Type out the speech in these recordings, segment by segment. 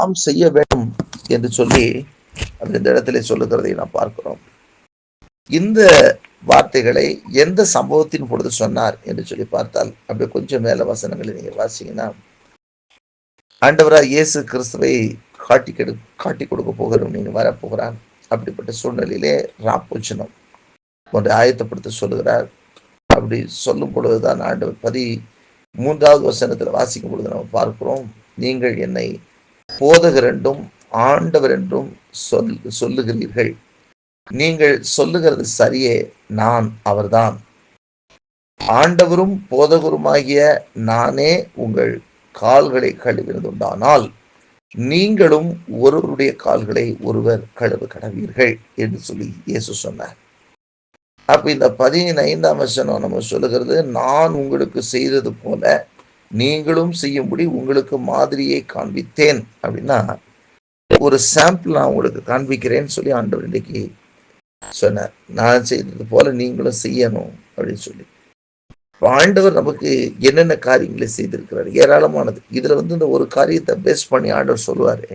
எல்லாம் செய்ய வேண்டும் என்று சொல்லி அவர் இந்த இடத்துல சொல்லுகிறதை நாம் பார்க்கிறோம். இந்த வார்த்தைகளை எந்த சம்பவத்தின் பொழுது சொன்னார் என்று சொல்லி பார்த்தால் அப்படியே கொஞ்சம் மேல வசனங்களை நீங்க வாசிங்கன்னா ஆண்டவராக இயேசு கிறிஸ்துவை காட்டி கெடு காட்டி கொடுக்க போகிறோம் நீங்க வரப்போகிறான் அப்படிப்பட்ட சூழ்நிலையிலே ராப்போச்சனம் ஒன்றை ஆயத்தப்படுத்த சொல்லுகிறார். அப்படி சொல்லும் பொழுதுதான் ஆண்டவர் பதி மூன்றாவது வசனத்தில் வாசிக்கும் பொழுது நம்ம பார்க்கிறோம் நீங்கள் என்னை போதகர் என்றும் ஆண்டவர் என்றும் சொல் சொல்லுகிறீர்கள். நீங்கள் சொல்லுகிறது சரியே நான் அவர்தான். ஆண்டவரும் போதகருமாகிய நானே உங்கள் கால்களை கழுவினதுண்டானால் நீங்களும் ஒருவருடைய கால்களை ஒருவர் கழுவு கடவீர்கள் என்று சொல்லி இயேசு சொன்னார். அப்ப இந்த பதினைந்தாம் வசனம் நம்ம சொல்லுகிறது நான் உங்களுக்கு செய்தது போல நீங்களும் செய்யும்படி உங்களுக்கு மாதிரியை காண்பித்தேன் அப்படின்னா ஒரு சாம்பிள் நான் உங்களுக்கு காண்பிக்கிறேன்னு சொல்லி ஆண்டவர் இன்னைக்கு சொன்னார். நான் செய்தது போல நீங்களும் செய்யணும் அப்படின்னு சொல்லி. ஆண்டவர் நமக்கு என்னென்ன காரியங்களை செய்திருக்கிறார்? ஏராளமானது. இதுல வந்து இந்த ஒரு காரியத்தை பேஸ் பண்ணி ஆண்டவர் சொல்லுவாரு.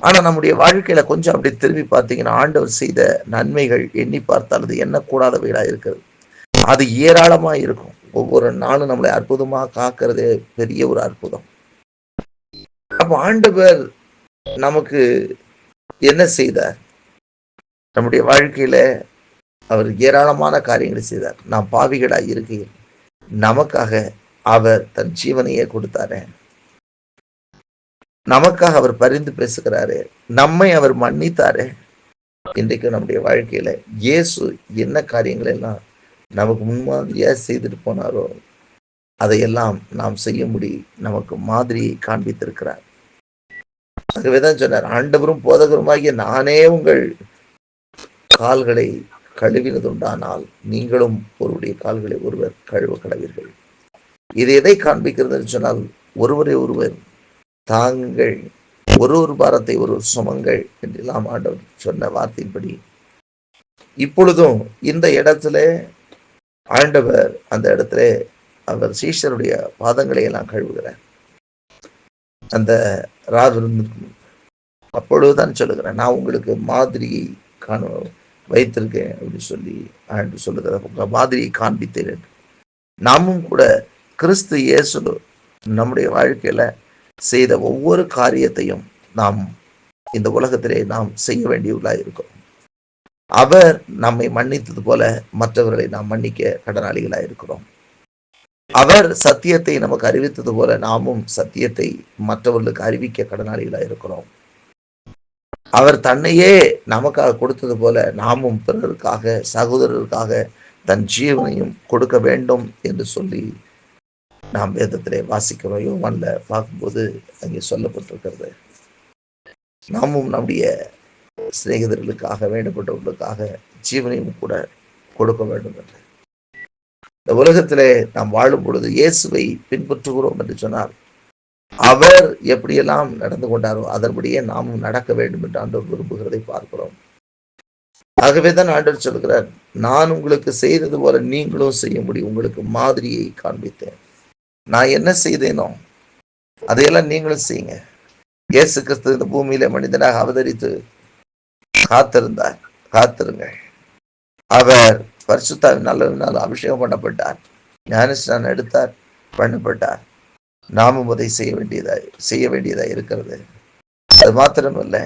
ஆனா நம்முடைய வாழ்க்கையில கொஞ்சம் அப்படி திரும்பி பார்த்தீங்கன்னா ஆண்டவர் செய்த நன்மைகள் எண்ணி பார்த்தால் அது எண்ணக்கூடாதவைகளா இருக்கிறது. அது ஏராளமா இருக்கும். ஒவ்வொரு நாளும் நம்மளை அற்புதமா காக்கிறது பெரிய ஒரு அற்புதம். அப்ப ஆண்டவர் நமக்கு என்ன செய்தார்? நம்முடைய வாழ்க்கையில அவர் ஏராளமான காரியங்களை செய்தார். நாம் பாவிகளாய் இருக்கையில் நமக்காக அவர் தன் ஜீவனையே கொடுத்தாரு. நமக்காக அவர் பரிந்து பேசுகிறாரு. நம்மை அவர் மன்னித்தாரு. இன்றைக்கு நம்முடைய வாழ்க்கையில இயேசு என்ன காரியங்கள் எல்லாம் நமக்கு முன்மாதிரியா செய்துட்டு போனாரோ அதையெல்லாம் நாம் செய்யும்படி நமக்கு மாதிரியை காண்பித்திருக்கிறார். ஆகவேதான் சொன்னார் ஆண்டவரும் போதகருமாகிய நானே உங்கள் கால்களை கழுவினதுண்டானால் நீங்களும் ஒருவருடைய கால்களை ஒருவர் கழுவ கடவீர்கள். இது எதை காண்பிக்கிறது சொன்னால் ஒருவரை ஒருவர் தாங்கள் ஒரு ஒரு பாரத்தை ஒரு சுமங்கள் என்றெல்லாம் ஆண்டவர் சொன்ன வார்த்தையின்படி இப்பொழுதும் இந்த இடத்துல ஆண்டவர் அந்த இடத்துல அவர் சீஷருடைய பாதங்களை எல்லாம் கழுவுகிறார். அந்த ராவிருந்துக்கும் அப்பொழுதுதான் சொல்லுகிறேன் நான் உங்களுக்கு மாதிரியை காண வைத்திருக்கேன் அப்படின்னு சொல்லி ஆண்டு சொல்லுகிற மாதிரியை காண்பித்தேன் நாமும் கூட கிறிஸ்து இயேசு நம்முடைய வாழ்க்கையில செய்த ஒவ்வொரு காரியத்தையும் நாம் இந்த உலகத்திலே நாம் செய்ய வேண்டியவர்களாக இருக்கோம். அவர் நம்மை மன்னித்தது போல மற்றவர்களை நாம் மன்னிக்க கடனாளிகளாக இருக்கிறோம். அவர் சத்தியத்தை நமக்கு அறிவித்தது போல நாமும் சத்தியத்தை மற்றவர்களுக்கு அறிவிக்க கடனாளிகளாக இருக்கிறோம். அவர் தன்னையே நமக்காக கொடுத்தது போல நாமும் பிறருக்காக சகோதரருக்காக தன் ஜீவனையும் கொடுக்க வேண்டும் என்று சொல்லி நாம் வேதத்திலே வாசிக்கிறோம். யோவான்ல பார்க்கும்போது அங்கே சொல்லப்பட்டிருக்கிறது. நாமும் நம்முடைய சிநேகிதர்களுக்காக வேண்டப்பட்டவர்களுக்காக ஜீவனையும் கூட கொடுக்க வேண்டும் என்று. இந்த உலகத்திலே நாம் வாழும் பொழுது இயேசுவை பின்பற்றுகிறோம் என்று சொன்னால் அவர் எப்படியெல்லாம் நடந்து கொண்டாரோ அதன்படியே நாமும் நடக்க வேண்டும் என்று ஆண்டவர் விரும்புகிறதை பார்க்கிறோம். ஆகவே தான் ஆண்டவர் சொல்கிறார் நான் உங்களுக்கு செய்தது போல நீங்களும் செய்ய முடியும் உங்களுக்கு மாதிரியை காண்பித்தேன். நான் என்ன செய்தேனோ அதையெல்லாம் நீங்களும் செய்யுங்க. இயேசு கிறிஸ்து இந்த பூமியில மனிதனாக அவதரித்து காத்திருந்தார். காத்திருங்கள். அவர் பரிசுத்தாவின் நல்லவினால் அபிஷேகம் பண்ணப்பட்டார். ஞானஸ்நானம் எடுத்தார் பண்ணப்பட்டார். நாமும் அதை செய்ய வேண்டியதா செய்ய வேண்டியதா இருக்கிறது. அது மாத்திரமல்ல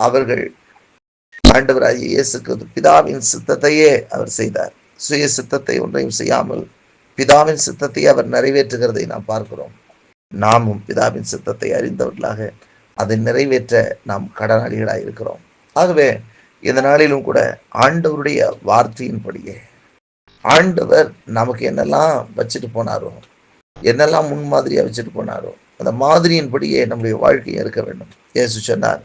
அவர்கள் ஆண்டவராகிய இயேசுக்கு பிதாவின் சித்தத்தையே அவர் செய்தார். சுய சித்தத்தை ஒன்றையும் செய்யாமல் பிதாவின் சித்தத்தையே அவர் நிறைவேற்றுகிறதை நாம் பார்க்கிறோம். நாமும் பிதாவின் சித்தத்தை அறிந்தவர்களாக அதை நிறைவேற்ற நாம் கடனாளிகளாக இருக்கிறோம். ஆகவே இந்த நாளிலும் கூட ஆண்டவருடைய வார்த்தையின்படியே. ஆண்டவர் நமக்கு என்னெல்லாம் வச்சுட்டு போனாரோ என்னெல்லாம் முன்மாதிரியாக வச்சுட்டு போனாரோ அந்த மாதிரியின்படியே நம்முடைய வாழ்க்கையை இருக்க வேண்டும். இயேசு சொன்னார்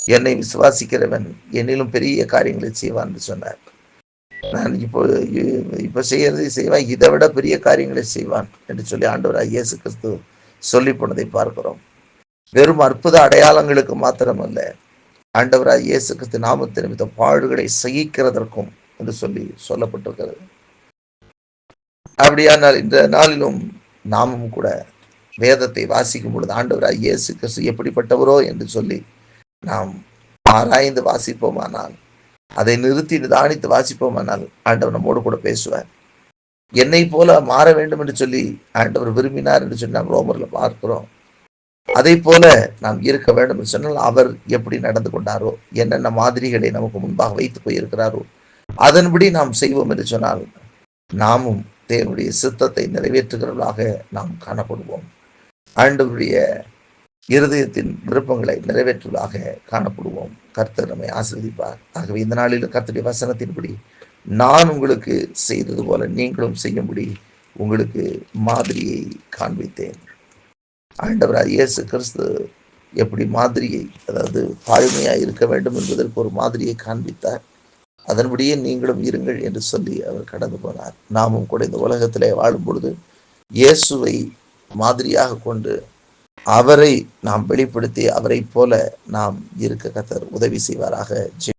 என்னை விசுவாசிக்கிறவன் என்னிலும் பெரிய காரியங்களை செய்வான் சொன்னார். நான் இப்போ இப்போ செய்யறதை செய்வான் இதை விட பெரிய காரியங்களை செய்வான் என்று சொல்லி ஆண்டவராக இயேசு கிறிஸ்து சொல்லி போனதை பார்க்கிறோம். வெறும் அற்புத அடையாளங்களுக்கு மாத்திரமல்ல ஆண்டவராக இயேசு கிறிஸ்து நாமத்தை நிமித்த பாடுகளை சகிக்கிறதற்கும் என்று சொல்லி சொல்லப்பட்டிருக்கிறது. அப்படியானால் இந்த நாளிலும் நாமும் கூட வேதத்தை வாசிக்கும் பொழுது ஆண்டவராக இயேசு கிறிஸ்து எப்படிப்பட்டவரோ என்று சொல்லி நாம் ஆராய்ந்து வாசிப்போமானால் அதை நிறுத்தி நிதானித்து வாசிப்போமானால் ஆண்டவர் நம்மோடு கூட பேசுவார். என்னை போல மாற வேண்டும் என்று சொல்லி ஆண்டவர் விரும்பினார் என்று சொல்லி நாம் ரோமர்ல பார்க்கிறோம். அதை போல நாம் இருக்க வேண்டும் என்று சொன்னால் அவர் எப்படி நடந்து கொண்டாரோ என்னென்ன மாதிரிகளை நமக்கு முன்பாக வைத்து போயிருக்கிறாரோ அதன்படி நாம் செய்வோம் என்று சொன்னால் நாமும் தேவனுடைய சித்தத்தை நிறைவேற்றுகிறவர்களாக நாம் காணப்படுவோம். ஆண்டவருடைய இருதயத்தின் விருப்பங்களை நிறைவேற்றுவதாக காணப்படுவோம். கர்த்தர் நம்மை ஆசிர்வதிப்பார். ஆகவே இந்த நாளில் கர்த்தருடைய வசனத்தின்படி நான் உங்களுக்கு செய்தது போல நீங்களும் செய்யும்படி உங்களுக்கு மாதிரியை காண்பித்தேன். ஆண்டவராக இயேசு கிறிஸ்து எப்படி மாதிரியை அதாவது தாழ்மையாக இருக்க வேண்டும் என்பதற்கு ஒரு மாதிரியை காண்பித்தார். அதன்படியே நீங்களும் இருங்கள் என்று சொல்லி அவர் கடந்து போனார். நாமும் கூட இந்த உலகத்திலே வாழும் பொழுது இயேசுவை மாதிரியாக கொண்டு அவரை நாம் வெளிப்படுத்தி அவரை போல நாம் இருக்க கத்தர் உதவி செய்வாராக.